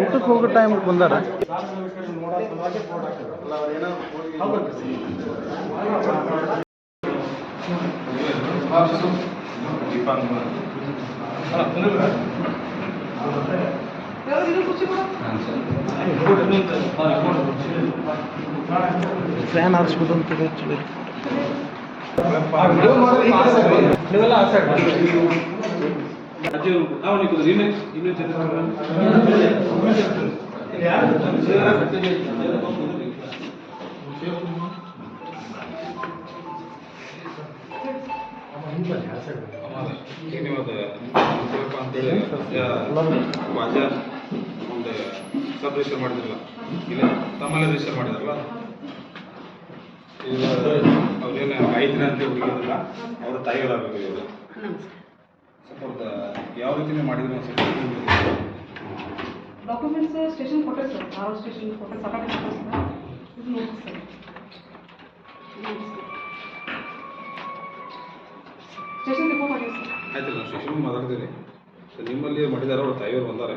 ಊಟಕ್ಕೆ ಹೋಗೋ ಟೈಮ್ ಬಂದಾರ? ಫ್ಯಾನ್ ಹಾರಿಸ್ಬಿಟ್ಟು ಅಂತ ಚಲೋ ನೀವೆಲ್ಲ ವಾಜಾ ಒಂದು ಸಬ್ ರಿಜಿಸ್ಟರ್ ಮಾಡಿದ್ರಲ್ಲ ಇಲ್ಲ ತಮ್ಮಲ್ಲೇ ರಿಜಿಸ್ಟರ್ ಮಾಡಿದ್ರಲ್ಲ ಐದು ಅಂತ ಹುಡುಗಿರಲ್ಲ ಅವ್ರ ತಾಯಿಗಳಾಗಬೇಕು ಇವರು ಸ್ವಲ್ಪ ಯಾವ ರೀತಿ ನೀವು ಮಾಡಿದ್ರು ಸ್ವಲ್ಪ ಡಾಕ್ಯುಮೆಂಟ್ಸ್ ಸ್ಟೇಷನ್ ಕೊಟ್ಟೆ ಸರ್ ಆರ್ ಸ್ಟೇಷನ್ ಕೊಟ್ಟೆ ಸಕಾಲ ಇದು ಸರ್. ಸ್ಟೇಷನ್ ರಿಪೋರ್ಟ್ ಮಾಡಿ ಸರ್. ಆಯ್ತು ಸ್ಟೇಷನ್ ಮಾತಾಡ್ತೀವಿ ಸೊ ನಿಮ್ಮಲ್ಲಿ ಮಾಡಿದಾರೆ ಅವ್ರ ತಾಯಿಯವರು ಬಂದಾರೆ.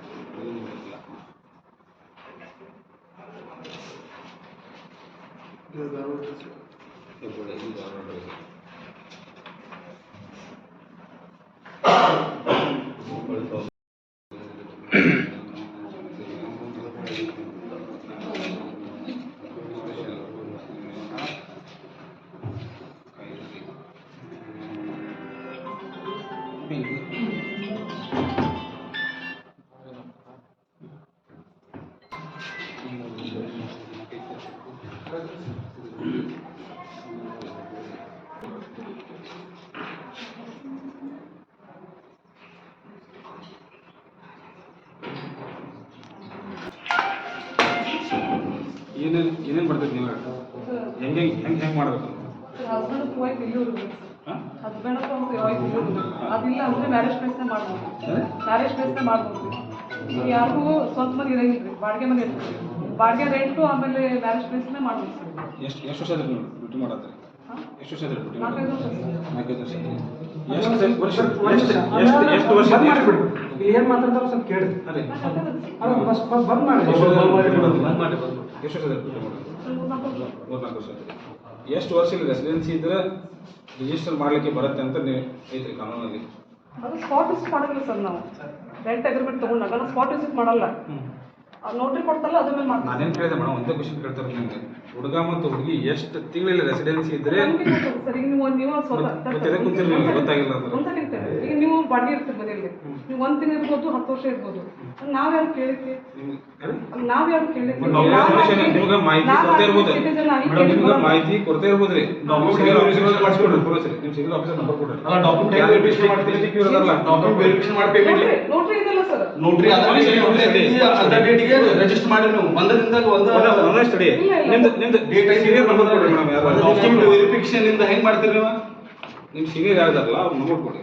ಏನೇನು ಏನೇನು ಬರ್ತೈತೆ ನೀವು? ಹೆಂಗೆ ಹೆಂಗೆ ಹೆಂಗೆ ಮಾಡ್ಬೇಕು? ಹಸ್ಬೆಂಡ್ ಹೋಗಿ ಹಾಂ? ಹಸ್ಬೆಂಡ್ ಹೋಗಿ ಇಲ್ಲಿವ್ರು ಅದಿಲ್ಲ ಅಂದ್ರೆ ಮ್ಯಾರೇಜ್ ಪ್ಲೇಸ್ನೇ ಮಾಡ್ಬೋದು. ಮ್ಯಾರೇಜ್ ಪ್ಲೇಸ್ನೇ ಮಾಡ್ಬೋದು. ಈಗ ಯಾರಿಗೂ ಸ್ವಂತ ಮನೆ ಇರಂಗಿಲ್ಲ ರೀ ಬಾಡಿಗೆ ಮನೆ ಇರ್ತದೆ. ಬಾಡಿಗೆ ರೆಂಟು ಆಮೇಲೆ ಮ್ಯಾರೇಜ್ ಪ್ಲೇಸ್ನೇ ಮಾಡ್ಬೋದು. ಸರ್ ಎಷ್ಟು ಎಷ್ಟು ವರ್ಷ ಆದ್ರೆ ನೀವು ಡ್ಯೂಟಿ ಎಷ್ಟು ವರ್ಷ ಆದ್ರೆ ಡ್ಯೂಟಿ ನಾಲ್ಕೈದು ವರ್ಷ ಸರ್ ನಾಲ್ಕೈದು ವರ್ಷ ಎಷ್ಟು ವರ್ಷ ಎಷ್ಟು ಎಷ್ಟು ವರ್ಷ ಏನ್ ಮಾತಾಡ್ತಾರೋ ಸ್ವಲ್ಪ ಕೇಳಿ. ಅದೇ. ಅದು ಬಸ್ ಬಸ್ ಬಂದ್ ಮಾಡಿ. ಎಷ್ಟು ವರ್ಷ ಆದ್ರೆ ಡ್ಯೂಟಿ ಮೂರ್ನಾಲ್ಕು ವರ್ಷ ಎಷ್ಟು ವರ್ಷ ಇಲ್ಲಿ ರೆಸಿಡೆನ್ಸಿ ಇದ್ರೆ ರಿಜಿಸ್ಟರ್ ಮಾಡ್ಲಿಕ್ಕೆ ಬರುತ್ತೆ ಅಂತ ನೀವು ಐತ್ರಿ ಕಾನೂನಲ್ಲಿ. ಅದು ಸ್ಪಾಟ್ ವಿಸಿಟ್ ಮಾಡಲ್ಲ ಸರ್ ನಾವು. ರೆಂಟ್ ಅಗ್ರಿಮೆಂಟ್ ತಗೊಂಡಾಗ ನಾವು ಸ್ಪಾಟ್ ವಿಸಿಟ್ ಮಾಡಲ್ಲ. ನೋಟ್ರಿ ಕೊಡ್ತಲ್ಲ ಅದ್ರ ಮೇಲೆ ಮಾಡ್ತೀವಿ ನಾನೇನು ಕೇಳಿದೆ ಮೇಡಮ್ ಒಂದೇ ಕ್ವಶನ್ ಕೇಳ್ತಾರೆ ನನಗೆ ಹುಡುಗ ಮತ್ತು ಹುಡುಗಿ ಎಷ್ಟು ತಿಂಗಳಲ್ಲಿ ರೆಸಿಡೆನ್ಸಿ ಇದ್ರೆ ಸರಿ ನೀವು ನೀವು ಮತ್ತೆ ಎದಕ್ಕೆ ನಿಮ್ಗೆ ಗೊತ್ತಾಗಿಲ್ಲ ಅಂದ್ರೆ. ಈಗ ನೀವು ಬಾಡಿಗೆ ಇರ್ತೀರಿ ಮನೆಯಲ್ಲಿ. ನೀವು ಒಂದ್ ತಿಂಗಳು ಇರ್ಬೋದು ಹತ್ತು ವರ್ಷ ಇರ್ಬೋದು. ನಾವ್ಯಾರು ಕೇಳಿದ್ವಿ? ನಾವ್ಯಾರು ಯಾರು? ನಾವ್ ಯಾರು ಕೇಳಿದ್ವಿ ನಿಮ್ಗೆ ಮಾಹಿತಿ ನೋಟ್ರಿ ಇದೆಲ್ಲ ಸರ್ ಡೇಟಿಗೆ ರಿಜಿಸ್ಟರ್ ಮಾಡಿ ನೀವು. ಒಂದರಿಂದ ಒಂದು ಒಂದೇ- ಒಂದೇ study. ಇಲ್ಲ, ಇಲ್ಲ. ನಿಮ್ದು ನಿಮ್ದು ಸೀನಿಯರ್ ನಂಬರ್ ಕೊಡ್ರಿ ಮೇಡಮ್ ಯಾರು ಡಾಕ್ಯುಮೆಂಟ್ ವೆರಿಫಿಕೇಶನ್ ಇಂದ ಹೆಂಗ್ ಮಾಡ್ತೀರಿ ನೀವು? ನಿಮ್ಮ ಸೀನಿಯರ್ ಯಾರಿದಾರಲ್ಲ ಅವ್ರ ನಂಬರ್ ಕೊಡಿ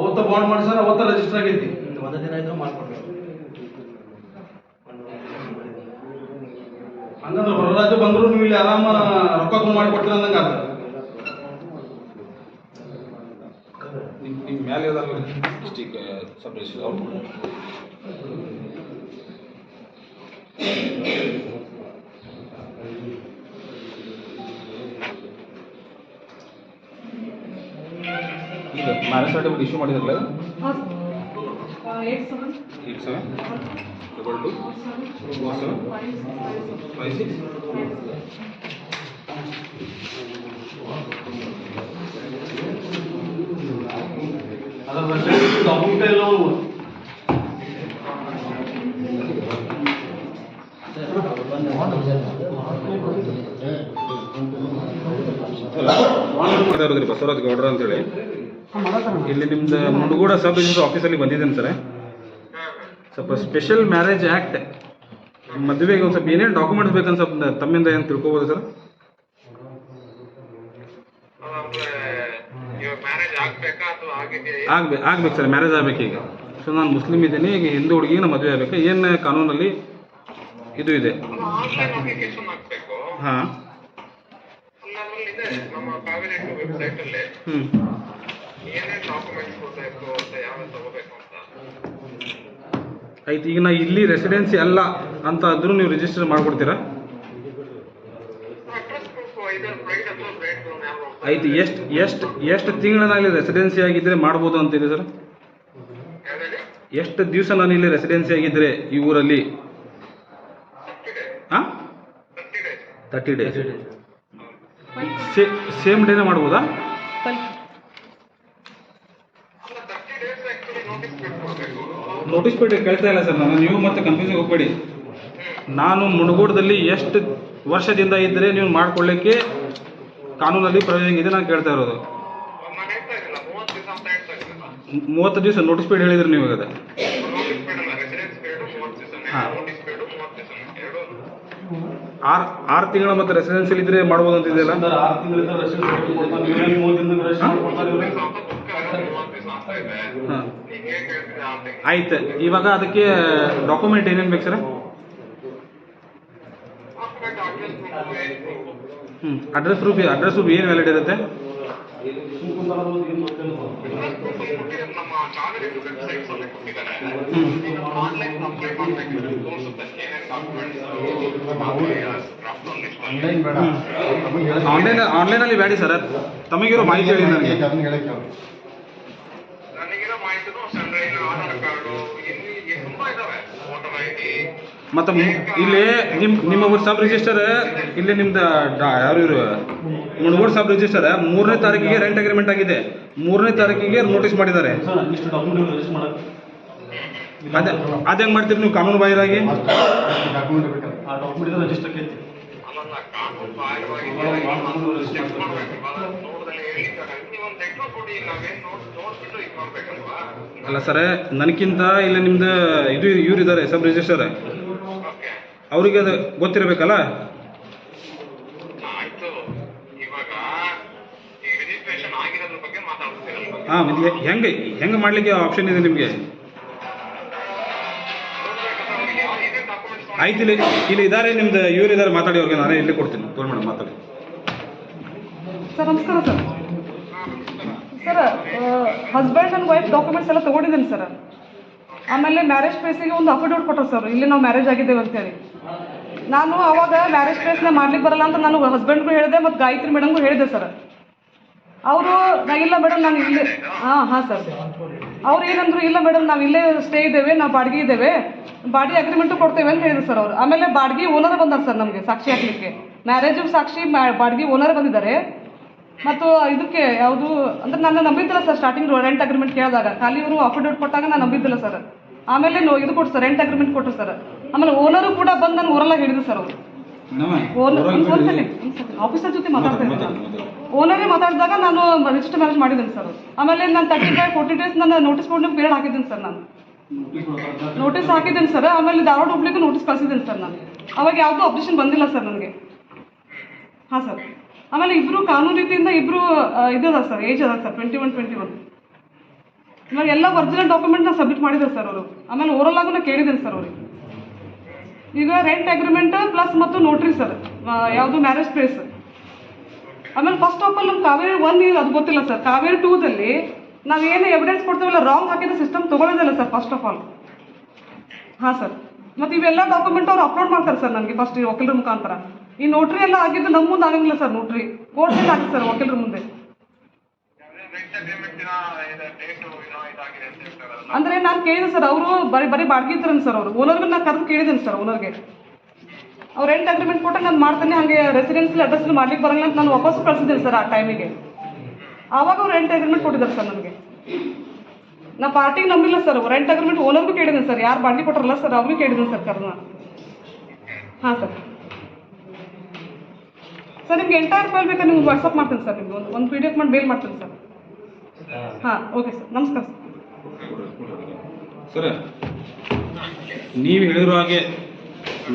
ಅವತ್ತ ಬಾಂಡ್ ಮಾಡ್ಸಾರ ಅವತ್ತ ರಿಜಿಸ್ಟರ್ ಆಗೈತಿ. ಒಂದ ದಿನ ಇದ್ರು ಮಾಡ್ಕೊಡ್ಬೇಕು. ಹಂಗಂದ್ರೆ ಹೊರ ರಾಜ್ಯ ಬಂದ್ರು ನೀವು ಇಲ್ಲಿ ಆರಾಮ ರೊಕ್ಕ ತುಂಬ ಮಾಡಿ ಕೊಡ್ತೀರ ಅಂದಂಗ ಆತ. ನಿಮ್ಮ ಮ್ಯಾಲೆ district sub register certificate issue ಮಾಡಿದ್ರಲ್ಲ eight seven double two four seven five six Basavaraj ಗೌಡ್ರ ಅಂತೇಳಿ ಇಲ್ಲಿ ನಿಮ್ದು ಮುಂಡಗೂಡ ಸಬ್ ರಿಜಿಸ್ಟರ್ ಆಫೀಸಲ್ಲಿ ಬಂದಿದ್ದೇನೆ ಸರ್ ಸ್ವಲ್ಪ ಸ್ಪೆಷಲ್ ಮ್ಯಾರೇಜ್ ಆ್ಯಕ್ಟ್ ಮದುವೆಗೆ ಒಂದು ಸ್ವಲ್ಪ ಏನೇನು ಡಾಕ್ಯುಮೆಂಟ್ಸ್ ಬೇಕಂತ ಸ್ವಲ್ಪ ತಮ್ಮಿಂದ ಏನು ತಿಳ್ಕೊಬೋದು ಸರ್ ಆಗ್ಬೇಕಾ ಆಗ್ಬೇಕು ಸರ್ ಮ್ಯಾರೇಜ್ ಆಗ್ಬೇಕು ಈಗ. ಸೊ ನಾನು ಮುಸ್ಲಿಮ್ ಇದ್ದೀನಿ, ಈಗ ಹಿಂದೂ ಹುಡುಗಿಗೆ ನಾನು ಮದುವೆ ಆಗಬೇಕು. ಏನು ಕಾನೂನಲ್ಲಿ ಇದು ಇದೆ? ಹಾಂ. ಹ್ಞೂ ಏನೇನ್ ಡಾಕ್ಯುಮೆಂಟ್ಸ್ ಕೊಡ್ಬೇಕು ಅಂತ ಯಾವ್ದು ತಗೋಬೇಕು ಅಂತ ಆಯ್ತು ಈಗ ನಾ ಇಲ್ಲಿ ರೆಸಿಡೆನ್ಸಿ ಅಲ್ಲ ಅಂತ ಆದ್ರೂ ನೀವು ರಿಜಿಸ್ಟರ್ ಮಾಡ್ಕೊಡ್ತೀರಾ? ಆಯ್ತು ಎಷ್ಟು ಎಷ್ಟು ಎಷ್ಟು ತಿಂಗಳಲ್ಲಿ ರೆಸಿಡೆನ್ಸಿ ಆಗಿದ್ರೆ ಮಾಡ್ಬೋದು ಅಂತಿದೆ ಸರ್ ಎಷ್ಟು ದಿವಸ ನಾನು ಇಲ್ಲಿ ರೆಸಿಡೆನ್ಸಿ ಆಗಿದ್ರೆ ಈ ಊರಲ್ಲಿ? ಹಾಂ ತರ್ಟಿ ಡೇಸ್ ಸೇಮ್ ಡೇನೇ ಮಾಡ್ಬೋದಾ? ನೋಟಿಸ್ ಪೀರಿಯಡ್ ಕೇಳ್ತಾ ಇಲ್ಲ ಸರ್ ನಾನು. ನೀವು ಮತ್ತೆ ಕನ್ಫ್ಯೂಸ್ ಹೋಗ್ಬೇಡಿ. ನಾನು ಮುಣಗೋಡದಲ್ಲಿ ಎಷ್ಟು ವರ್ಷದಿಂದ ಇದ್ದರೆ ನೀವು ಮಾಡ್ಕೊಳ್ಳಿಕ್ಕೆ ಕಾನೂನಲ್ಲಿ ಪ್ರಯೋಜನ ಇದೆ ನಾನು ಕೇಳ್ತಾ ಇರೋದು. ಮೂವತ್ತು ದಿವಸ ನೋಟಿಸ್ ಪೀರಿಯಡ್ ಹೇಳಿದ್ರಿ ನೀವು ಅದ ಎರಡು ಆರು ಆರು ತಿಂಗಳ ಮತ್ತೆ ರೆಸಿಡೆನ್ಸಿಯಲ್ಲಿ ಇದ್ರೆ ಮಾಡ್ಬೋದು ಅಂತಿದೆಯಲ್ಲ ಹಾಂ. ಆಯ್ತು. ಇವಾಗ ಅದಕ್ಕೆ ಡಾಕ್ಯುಮೆಂಟ್ ಏನೇನು ಬೇಕು ಸರ್? ಹ್ಞೂ ಅಡ್ರೆಸ್ ಪ್ರೂಫ್ ಅಡ್ರೆಸ್ ಪ್ರೂಫ್ ಏನು ವ್ಯಾಲಿಡ್ ಇರುತ್ತೆ? ಆನ್ಲೈನ್ ಆನ್ಲೈನಲ್ಲಿ ಬೇಡಿ ಸರ್. ತಮಗಿರೋ ಮಾಹಿತಿ ಹೇಳಿ ನನಗೆ ಮತ್ತು ಇಲ್ಲಿ ನಿಮ್ಮ ನಿಮ್ಮ ಊರು ಸಬ್ ರಿಜಿಸ್ಟರ್ ಇಲ್ಲಿ ನಿಮ್ದು ಯಾರು ಇವರು? ಮುಣಗೋಡ್ ಸಬ್ ರಿಜಿಸ್ಟರ್ ಮೂರನೇ ತಾರೀಕಿಗೆ ರೆಂಟ್ ಅಗ್ರಿಮೆಂಟ್ ಆಗಿದೆ. ಮೂರನೇ ತಾರೀಕಿಗೆ ನೋಟಿಸ್ ಮಾಡಿದ್ದಾರೆ. ಅದೇ ಅದು ಹೆಂಗೆ ಮಾಡ್ತೀರಿ ನೀವು ಕಾನೂನು ಬಾಹಿರಾಗಿ? ಅಲ್ಲ ಸರ್ ನನಗಿಂತ ಇಲ್ಲಿ ನಿಮ್ದು ಇದು ಇವ್ರು ಇದ್ದಾರೆ ಸಬ್ ರಿಜಿಸ್ಟರ್ ಅವರಿಗೆ ಅದು ಗೊತ್ತಿರಬೇಕಲ್ಲ? ಹಾಂ ಇದು ಹೆಂಗೆ ಹೆಂಗೆ ಮಾಡಲಿಕ್ಕೆ ಆಪ್ಷನ್ ಇದೆ ನಿಮಗೆ? ಆಯ್ತು ಇಲ್ಲಿ ಇಲ್ಲಿ ಇದ್ದಾರೆ ನಿಮ್ದು ಇವ್ರು ಇದ್ದಾರೆ ಮಾತಾಡಿ ಅವ್ರಿಗೆ ನಾನೇ ಇಲ್ಲಿ ಕೊಡ್ತೀನಿ. ತೋರಿ ಮೇಡಮ್ ಮಾತಾಡಿ. ಸರ್ ನಮಸ್ಕಾರ sir. Sir husband and wife documents ಎಲ್ಲ ತೊಗೊಂಡಿದ್ದೀನಿ ಸರ್. ಆಮೇಲೆ ಮ್ಯಾರೇಜ್ ಪ್ಲೇಸಿಗೆ ಒಂದು ಅಫಿಡವಿಟ್ ಕೊಟ್ಟರು ಸರ್. ಇಲ್ಲಿ ನಾವು ಮ್ಯಾರೇಜ್ ಆಗಿದ್ದೇವೆ ಅಂತೇಳಿ. ನಾನು ಅವಾಗ ಮ್ಯಾರೇಜ್ ಪ್ಲೇಸ್ನ ಮಾಡ್ಲಿಕ್ಕೆ ಬರಲ್ಲ ಅಂತ ನಾನು ಹಸ್ಬೆಂಡ್ಗೂ ಹೇಳಿದೆ ಮತ್ತು ಗಾಯತ್ರಿ ಮೇಡಮ್ಗೂ ಹೇಳಿದೆ ಸರ್ ಅವರು, ನಾ ಇಲ್ಲ ಮೇಡಮ್ ನಾನು ಇಲ್ಲಿ ಹಾಂ ಹಾಂ ಸರ್ ಅವ್ರು ಏನಂದ್ರು, ಇಲ್ಲ ಮೇಡಮ್ ನಾವು ಇಲ್ಲೇ ಸ್ಟೇ ಇದ್ದೇವೆ, ನಾವು ಬಾಡಿಗೆ ಇದ್ದೇವೆ, ಬಾಡಿಗೆ ಅಗ್ರಿಮೆಂಟು ಕೊಡ್ತೇವೆ ಅಂತ ಹೇಳಿದ್ರು ಸರ್ ಅವರು. ಆಮೇಲೆ ಬಾಡಿಗೆ ಓನರ್ ಬಂದಾರೆ ಸರ್ ನಮಗೆ ಸಾಕ್ಷಿ ಹಾಕ್ಲಿಕ್ಕೆ. ಮ್ಯಾರೇಜ್ ಸಾಕ್ಷಿ ಬಾಡಿಗೆ ಓನರ್ ಬಂದಿದ್ದಾರೆ. ಮತ್ತು ಇದಕ್ಕೆ ಯಾವುದು ಅಂದ್ರೆ ನಾನು ನಂಬಿದ್ದಿಲ್ಲ ಸರ್ ಸ್ಟಾರ್ಟಿಂಗ್ ರೆಂಟ್ ಅಗ್ರಿಮೆಂಟ್ ಕೇಳಿದಾಗ. ಖಾಲಿ ಇವರು ಅಫಿಡವಿಟ್ ಕೊಟ್ಟಾಗ ನಾನು ನಂಬಿದ್ದಿಲ್ಲ ಸರ್ ಆಮೇಲೆ ನೋ ಇದು ಕೊಟ್ಟು ಸರ್ ರೆಂಟ್ ಅಗ್ರಿಮೆಂಟ್ ಕೊಟ್ಟರು ಸರ್ ಆಮೇಲೆ ಓನರು ಕೂಡ ಬಂದು ನಾನು ಊರಲ್ಲ ಹಿಡಿದು ಸರ್ ಅವರು ಆಫೀಸರ್ ಜೊತೆ ಮಾತಾಡ್ತಾ ಇದ್ದೀನಿ ಓನರೇ ಮಾತಾಡಿದಾಗ ನಾನು ರಿಜಿಸ್ಟರ್ ಮ್ಯಾರೇಜ್ ಮಾಡಿದ್ದೀನಿ ಸರ್ ಆಮೇಲೆ ನಾನು ತರ್ಟಿ ಫೈವ್ ಫೋರ್ಟಿ ಡೇಸ್ ನಾನು ನೋಟಿಸ್ ಬೋರ್ಡ್ ಪೀರಿಯಡ್ ಹಾಕಿದ್ದೀನಿ ಸರ್ ನಾನು. ನೋಟಿಸ್ ಹಾಕಿದ್ದೀನಿ ಸರ್ ಆಮೇಲೆ ಧಾರವಾಡ ಹೋಗ್ಲಿಕ್ಕೆ ನೋಟಿಸ್ ಕಳಿಸಿದ್ದೀನಿ ಸರ್ ನಾನು. ಅವಾಗ ಯಾವುದೂ ಅಬ್ಜೆಕ್ಷನ್ ಬಂದಿಲ್ಲ ಸರ್ ನನಗೆ. ಹಾಂ ಸರ್ ಆಮೇಲೆ ಇಬ್ಬರು ಕಾನೂನು ರೀತಿಯಿಂದ ಇಬ್ಬರು ಇದದ ಸರ್ ಏಜ್ ಅದ sir twenty one twenty one ಇವಾಗ ಎಲ್ಲ ಒರಿಜಿನಲ್ ಡಾಕ್ಯುಮೆಂಟ್ನ ಸಬ್ಮಿಟ್ ಮಾಡಿದ್ದಾರೆ ಸರ್ ಅವರು. ಆಮೇಲೆ ಓರಲ್ಲಾಗೂ ಆಗು ಕೇಳಿದ್ದೀನಿ ಸರ್ ಅವ್ರಿಗೆ. ಈಗ ರೆಂಟ್ ಅಗ್ರಿಮೆಂಟ್ ಪ್ಲಸ್ ಮತ್ತು ನೋಟ್ರಿ ಸರ್ ಯಾವುದು ಮ್ಯಾರೇಜ್ ಪ್ಲೇಸ್ ಆಮೇಲೆ ಫಸ್ಟ್ ಆಫ್ ಆಲ್ ನಮ್ಮ ಕಾವೇರಿ ಒನ್ ಅದು ಗೊತ್ತಿಲ್ಲ ಸರ್ ಕಾವೇರಿ ಟೂದಲ್ಲಿ ನಾವು ಏನು ಎವಿಡೆನ್ಸ್ ಕೊಡ್ತೀವಲ್ಲ ರಾಂಗ್ ಹಾಕಿದ ಸಿಸ್ಟಮ್ ತಗೊಳ್ಳೋದಿಲ್ಲ ಸರ್ ಫಸ್ಟ್ ಆಫ್ ಆಲ್ ಹಾಂ ಸರ್ ಮತ್ತು ಇವೆಲ್ಲ ಡಾಕ್ಯುಮೆಂಟ್ ಅವ್ರು ಅಪ್ಲೋಡ್ ಮಾಡ್ತಾರೆ ಸರ್ ನನಗೆ ಫಸ್ಟ್ ಈ ವಕೀಲರ ಮುಖಾಂತರ. ಈ ನೋಟ್ರಿ ಎಲ್ಲ ಆಗಿದ್ದು ನಮ್ಮ ಮುಂದೆ ಆಗಂಗಿಲ್ಲ ಸರ್ ನೋಟ್ರಿ ಕೋರ್ಟಲ್ಲಿ ಹಾಕಿ ಸರ್ ವಕೀಲರ ಮುಂದೆ ರೆಂಟ್ ಅಗ್ರಿಮೆಂಟಿನ ಡೇಟ್ ಏನೋ ಇದಾಗಿದೆ ಅಂತ ಹೇಳ್ತಾರೆ ಅಂದ್ರೆ ನಾನು ಕೇಳಿದೆ ಸರ್, ಅವರು ಬರೀ ಬರೀ ಬಾಡಿಗೆ ಇದ್ರನ್ ಸರ್ ಅವರು. ಓನರ್ಗೆ ನಾನು ಕರೆದು ಕೇಳಿದ್ದೀನಿ ಸರ್ ಓನರ್ಗೆ ಅವ್ರು ರೆಂಟ್ ಅಗ್ರಿಮೆಂಟ್ ಕೊಟ್ಟಾಗ ನಾನು ಮಾಡ್ತೇನೆ, ಹಾಗೆ ರೆಸಿಡೆನ್ಸಿಯಲ್ ಅಡ್ರೆಸ್ ಮಾಡ್ಲಿಕ್ಕೆ ಬರಂಗಿಲ್ಲ ಅಂತ ನಾನು ವಾಪಸ್ ಕಳ್ಸಿದ್ದೀನಿ ಸರ್ ಆ ಟೈಮಿಗೆ ಆವಾಗ ಅವ್ರು ರೆಂಟ್ ಅಗ್ರಿಮೆಂಟ್ ಕೊಟ್ಟಿದ್ದಾರೆ ಸರ್ ನನಗೆ. ನಾ ಪಾರ್ಟಿಗೆ ನಂಬಿಲ್ಲ ಸರ್ ರೆಂಟ್ ಅಗ್ರಿಮೆಂಟ್ ಓನರ್ಗೂ ಕೇಳಿದ್ದೀನಿ ಸರ್. ಯಾರು ಬಾಡಿಗೆ ಕೊಟ್ಟರಲ್ಲ ಸರ್, ಅವ್ರಿಗೂ ಕೇಳಿದ್ದೀನಿ ಸರ್ ಕರ್ನ. ಹಾಂ ಸರ್. ಸರ್, ನಿಮ್ಗೆ ಎಂಟೈರ್ ಫೈಲ್ ಬೇಕಾದ್ರೆ ನಿಮ್ಗೆ ವಾಟ್ಸಪ್ ಮಾಡ್ತೀನಿ ಸರ್ ನಿಮ್ಗೆ. ಒಂದು ಒಂದು ಪಿ ಡಿ ಎಫ್ ಮಾಡಿ ಮೇಲ್ ಮಾಡ್ತೀನಿ ಸರ್. ಹಾಂ ಓಕೆ ಸರ್ ನಮಸ್ಕಾರ ಸರ್, ನೀವು ಹೇಳಿರೋ ಹಾಗೆ,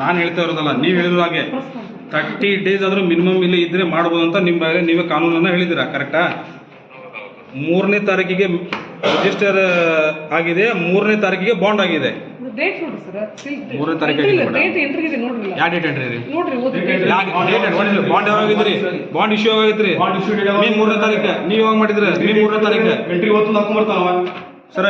ನಾನು ಹೇಳ್ತಾ ಇರೋದಲ್ಲ, ನೀವು ಹೇಳಿರೋ ಹಾಗೆ ತರ್ಟಿ ಡೇಸ್ ಆದರೂ ಮಿನಿಮಮ್ ಇಲ್ಲಿ ಇದ್ರೆ ಮಾಡ್ಬೋದು ಅಂತ ನಿಮ್ಮ ನೀವೇ ಕಾನೂನನ್ನು ಹೇಳಿದ್ದೀರಾ ಕರೆಕ್ಟಾ ಮೂರನೇ ತಾರೀಕಿಗೆ ರಿಜಿಸ್ಟರ್ ಆಗಿದೆ. ಮೂರನೇ ತಾರೀಕಿಗೆ ಬಾಂಡ್ ಆಗಿದೆ. ಮೂರನೇ ತಾರೀಕಿಗೆ ಬಾಂಡ್ ಬಾಂಡ್ ಇಶ್ಯೂ ಆಗಿದ್ರಿ? ಬಾಂಡ್ ಇಶ್ಯೂ ಮೂರನೇ ತಾರೀಕು. ನೀವು ಯಾವಾಗ ಮಾಡಿದ್ರಿ? ಮೀನ್ ಮೂರನೇ ತಾರೀಕು. ಎಂಟ್ರಿ ಇವತ್ತು ನಾಲ್ಕು ಸರ್.